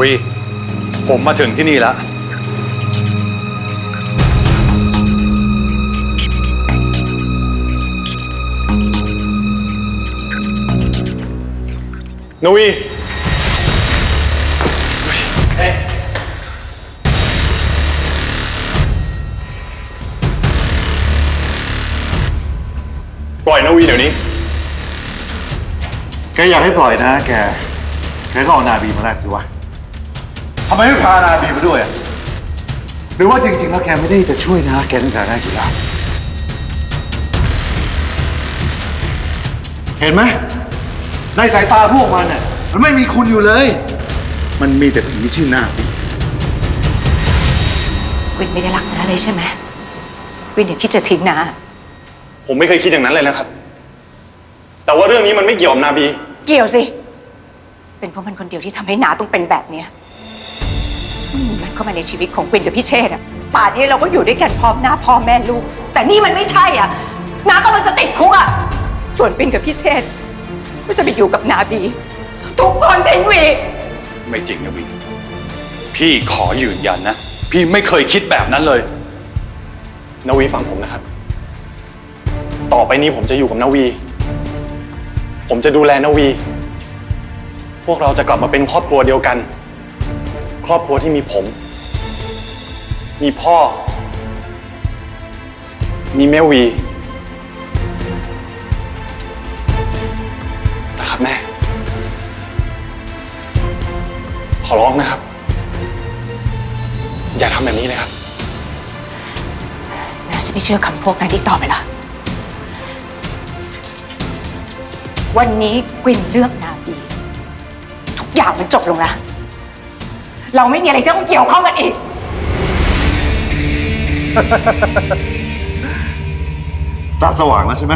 วีผมมาถึงที่นี่แล้วนวีเอ๊ะปล่อยนวีเดี๋ยวนี้ แกอยากให้ปล่อยนะแก แกก็เอานาบีมาแลกสิวะ ทำไมไม่พานาบีมาด้วยอะหรือว่าจริงๆแล้วแกไม่ได้จะช่วยนะแกตั้งแต่แรกอยู่แล้วเห็นไหมในสายตาพวกมันเนี่ยมันไม่มีคุณอยู่เลย มันมีแต่ผีชื่อนาบีวินไม่ได้รักน้าเลยใช่ไหมวินอย่าคิดจะทิ้งน้าผมไม่เคยคิดอย่างนั้นเลยนะครับ แต่ว่าเรื่องนี้มันไม่เกี่ยวกับนาบี เกี่ยวสิ เป็นเพราะมันคนเดียวที่ทำให้น้าต้องเป็นแบบเนี้ยอืมมัน เข้ามาในชีวิตของวินกับพี่เชษฐ์อะป่านนี้เราก็อยู่ด้วยกันพร้อมหน้าพ่อแม่ลูก แต่นี่มันไม่ใช่อะน้ากำลังจะติดคุกอะส่วนวินกับพี่เชษฐ์ก็จะไปอยู่กับนาบี ทุกคนทิ้งวี ไม่จริงนะวีพี่ขอยืนยันนะ พี่ไม่เคยคิดแบบนั้นเลย นาวีฟังผมนะครับ ต่อไปนี้ผมจะอยู่กับนาวี ผมจะดูแลนาวี พวกเราจะกลับมาเป็นครอบครัวเดียวกัน ครอบครัวที่มีผม มีพ่อ มีแม่วี นะครับแม่ ขอร้องนะครับ อย่าทำแบบนี้เลยครับน้าจะไม่เชื่อคำพวกนั้นอีกต่อไปละวันนี้กวินเลือกนาบีทุกอย่างมันจบลงแล้ว เราไม่มีอะไรที่ต้องเกี่ยวข้องกันอีก ตาสว่างแล้วใช่ไหม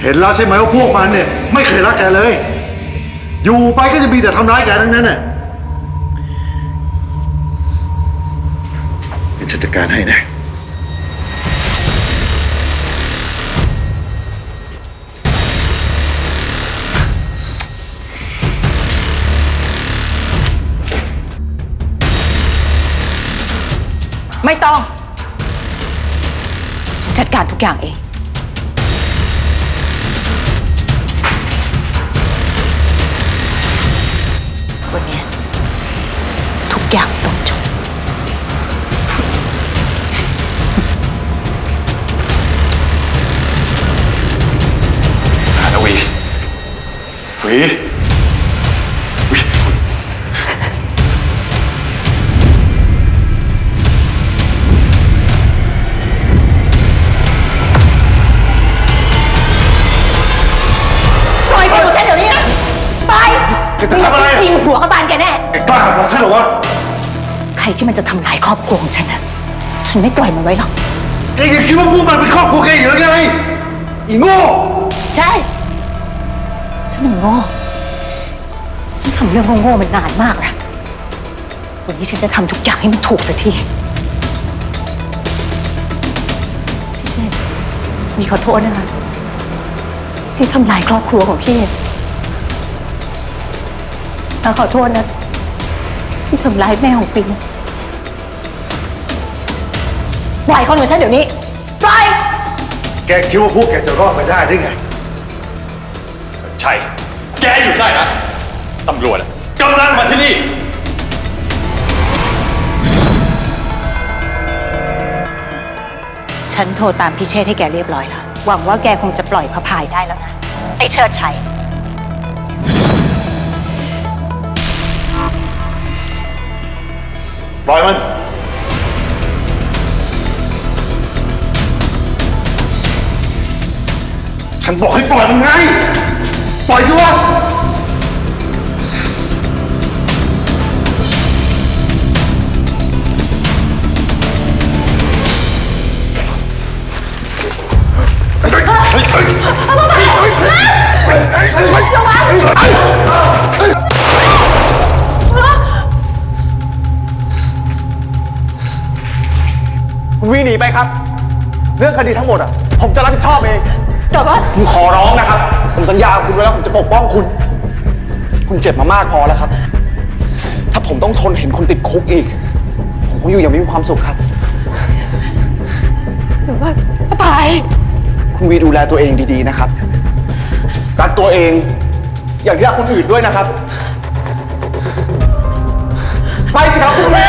เห็นแล้วใช่ไหมว่าพวกมันเนี่ย ไม่เคยรักแกเลย อยู่ไปก็จะมีแต่ทำร้ายแกทั้งนั้นน่ะเดี๋ยวฉันจัดการให้นะ ไม่ต้อง จัดการทุกอย่างเอง วันนี้ทุกอย่างต้องจบ หานาวีวี แกจะทำอะไรจริงๆหัวกระบาลแกแน่แกกล้าทำกับฉันเหรอวะใครที่มันจะทำลายครอบครัวของฉันนะฉันไม่ปล่อยมันไว้หรอกแกยังคิดว่าพวกมันเป็นครอบครัวแกอยู่หรือไงอีโง่ใช่ฉันมันโง่ฉันทำเรื่องโง่ๆมันนานมากแล้ววันนี้ฉันจะทำทุกอย่างให้มันถูกสักทีพี่เชษฐ์มีขอโทษนะคะที่ทำลายครอบครัวของพี่ แล้วขอโทษนะ ที่ทำร้ายแม่ของปิงปล่อยคนของฉันเดี๋ยวนี้ปล่อยแกคิดว่าพวกแกจะรอดไปได้ได้ไง ใช่ แกหยุดได้นะตำรวจอะกำลังมาที่นี่ ฉันโทรตามพี่เชษฐ์ให้แกเรียบร้อยแล้ว หวังว่าแกคงจะปล่อยพระพายได้แล้วนะ ไอ้เชิดชัย ปล่อยมัน ฉันบอกให้ปล่อยมันไง ปล่อยสิวะ หนีไปครับ เรื่องคดีทั้งหมดอะ ผมจะรับผิดชอบเองแต่ว่าผมขอร้องนะครับ ผมสัญญากับคุณไว้แล้วผมจะปกป้องคุณ คุณเจ็บมามากพอแล้วครับ ถ้าผมผมต้องทนเห็นคนติดคุกอีก ผมคงอยู่อย่างไม่มีความสุขครับ หรือว่าไปคุณวีดูแลตัวเองดีๆนะครับ รักตัวเอง อย่างที่รักคนอื่นด้วยนะครับ ไปสิครับคุณวี